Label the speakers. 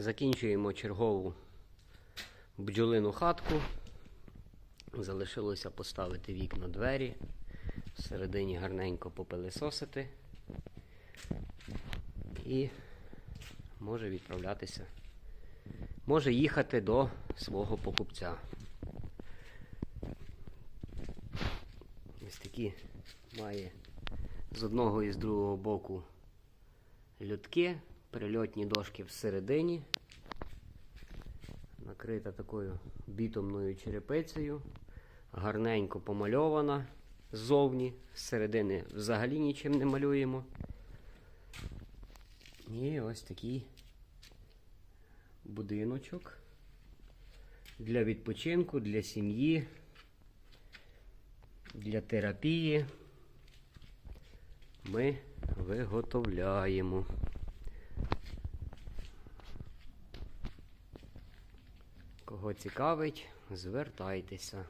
Speaker 1: Закінчуємо чергову бджолину хатку. Залишилося поставити вікна двері. Всередині гарненько попилисосити. І може відправлятися. Може їхати до свого покупця. Ось такі має з одного і з другого боку льотки, прильотні дошки всередині. Накрита такою бітумною черепицею, гарненько помальована ззовні, зсередини взагалі нічим не малюємо. І ось такий будиночок для відпочинку, для сім'ї, для терапії ми виготовляємо. Кого цікавить, звертайтеся.